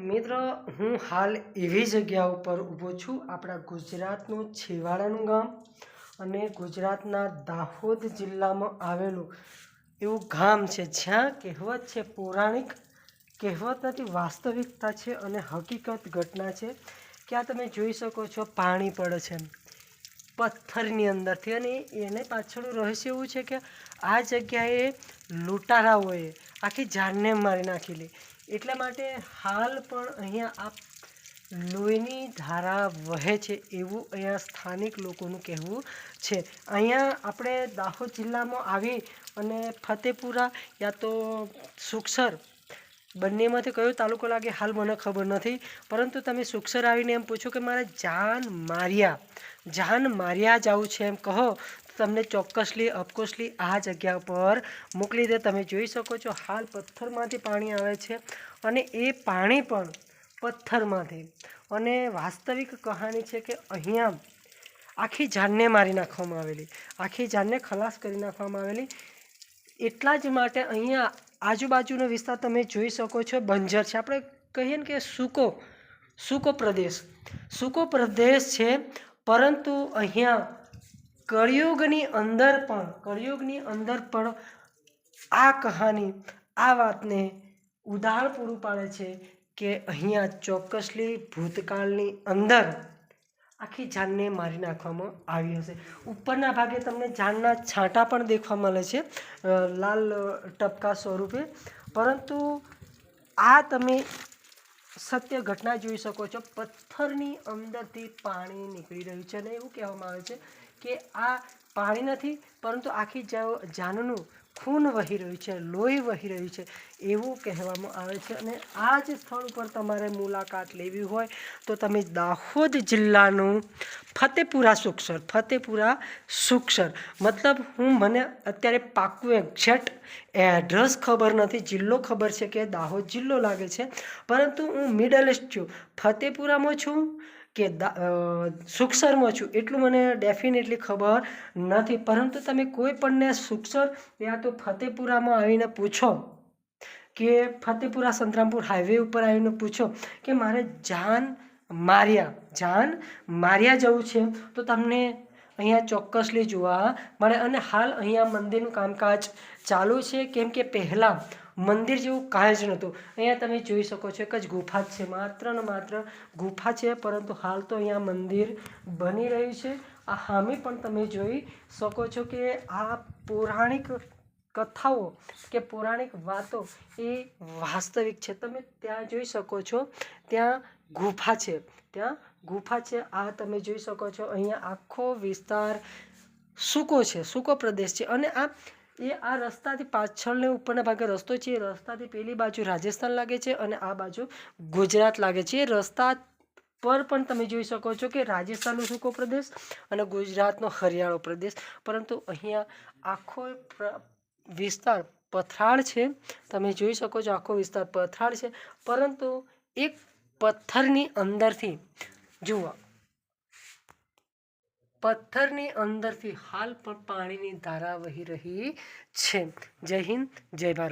મિત્ર, હું હાલ એવી જગ્યા ઉપર ઊભો છું, આપણા ગુજરાતનું છેવાડાનું ગામ અને ગુજરાતના દાહોદ જિલ્લામાં આવેલું એવું ગામ છે. જ્યાં કહેવત છે, પૌરાણિક કહેવત નથી, વાસ્તવિકતા છે અને હકીકત ઘટના છે. કે આ તમે જોઈ શકો છો, પાણી પડે છે પથ્થરની અંદરથી અને એને પાછળનું રહસ્ય એવું છે કે આ જગ્યાએ લૂંટારાઓએ આખી જાનને મારી નાખેલી. એટલા માટે હાલ પણ અહીંયા આ લોહીની ધારા વહે છે એવું અહીંયા સ્થાનિક લોકોનું કહેવું છે. અહીંયા આપણે દાહોદ જિલ્લામાં આવી અને ફતેપુરા યા તો સુખસર બંનેમાંથી કયો તાલુકો લાગે હાલ મને ખબર નથી. પરંતુ તમે સુખસર આવીને એમ પૂછો કે મારે જાન માર્યા જાન માર્યા જવું છે એમ કહો તમને ચોક્કસલી અપકોસલી આ જગ્યા પર મોકલી દે. તમે જોઈ શકો છો, હાલ પથ્થરમાંથી પાણી આવે છે અને એ પાણી પણ પથ્થરમાંથી. અને વાસ્તવિક કહાની છે કે અહીંયા આખી જાનને મારી નાખવામાં આવેલી. આખી જાનને ખલાસ કરી નાખવામાં આવેલી. એટલા જ માટે અહીંયા આજુબાજુનો વિસ્તાર તમે જોઈ શકો છો, બંજર છે. આપણે કહીએ ને કે સૂકો સૂકો પ્રદેશ. સૂકો પ્રદેશ છે, પરંતુ અહીંયા કળિયુગની અંદર પણ, કળિયુગની અંદર પણ આ કહાની, આ વાતને ઉદાહરણ પૂરું પાડે છે કે અહીંયા ચોક્કસલી ભૂતકાળની અંદર આખી જાનને મારી નાખવામાં આવી હશે. ઉપરના ભાગે તમને જાનના છાંટા પણ દેખવા મળે છે લાલ ટપકા સ્વરૂપે. પરંતુ આ તમે સત્ય ઘટના જોઈ શકો છો. પથ્થરની અંદરથી પાણી નીકળી રહ્યું છે અને એવું કહેવામાં આવે છે કે આ પાણી નથી, પરંતુ આખી જાનનું ખૂન વહી રહ્યું છે, લોહી વહી રહ્યું છે, એવું કહેવામાં આવે છે. અને આ જ સ્થળ ઉપર તમારે મુલાકાત લેવી હોય તો તમે દાહોદ જિલ્લાનું ફતેપુરા સુક્ષર ફતેપુરા સુક્ષર મતલબ હું મને અત્યારે પાક્કું એક્ઝેક્ટ એડ્રેસ ખબર નથી, જિલ્લો ખબર છે કે દાહોદ જિલ્લો લાગે છે. પરંતુ હું મિડલેસ્ટ છું. ફતેપુરામાં છું કે અ, છું એટલું મને ડેફિનેટલી ખબર નથી. પરંતુ તમે કોઈ પણને સુક્ષર યા તો ફતેપુરામાં આવીને પૂછો કે ફતેપુરા સંતરામપુર હાઈવે ઉપર આવીને પૂછો કે મારે જાન માર્યા જાન માર્યા જવું છે તો તમને અહીંયા ચોક્કસલી જોવા મળે. અને હાલ અહીંયા મંદિરનું કામકાજ ચાલુ છે. કેમ કે પહેલાં મંદિર જેવું કાંઈ જ નહોતું. અહીંયા તમે જોઈ શકો છો એક જ ગુફા જ છે, માત્ર ને માત્ર ગુફા છે, પરંતુ હાલ તો અહીંયા મંદિર બની રહ્યું છે. આ હામી પણ તમે જોઈ શકો છો કે આ પૌરાણિક કથાઓ કે પૌરાણિક વાતો એ વાસ્તવિક છે. તમે ત્યાં જોઈ શકો છો, ત્યાં ગુફા છે. ત્યાં ગુફા છે. આ તમે જોઈ શકો છો, અહીંયા આખો વિસ્તાર સૂકો છે, સૂકો પ્રદેશ છે. અને આ એ આ રસ્તાથી પાછળને ઉપરના ભાગે રસ્તો છે. એ રસ્તાથી પેલી બાજુ રાજસ્થાન લાગે છે અને આ બાજુ ગુજરાત લાગે છે. એ રસ્તા પર પણ તમે જોઈ શકો છો કે રાજસ્થાનનો સૂકો પ્રદેશ અને ગુજરાતનો હરિયાળો પ્રદેશ. પરંતુ અહીંયા આખો વિસ્તાર પથરાળ છે. તમે જોઈ શકો છો આખો વિસ્તાર પથરાળ છે. પરંતુ એક પથ્થરની અંદરથી જુઓ. પથ્થરની અંદરથી હાલ પણ પાણીની ધારા વહી રહી છે. જય હિન્દ જય ભારત.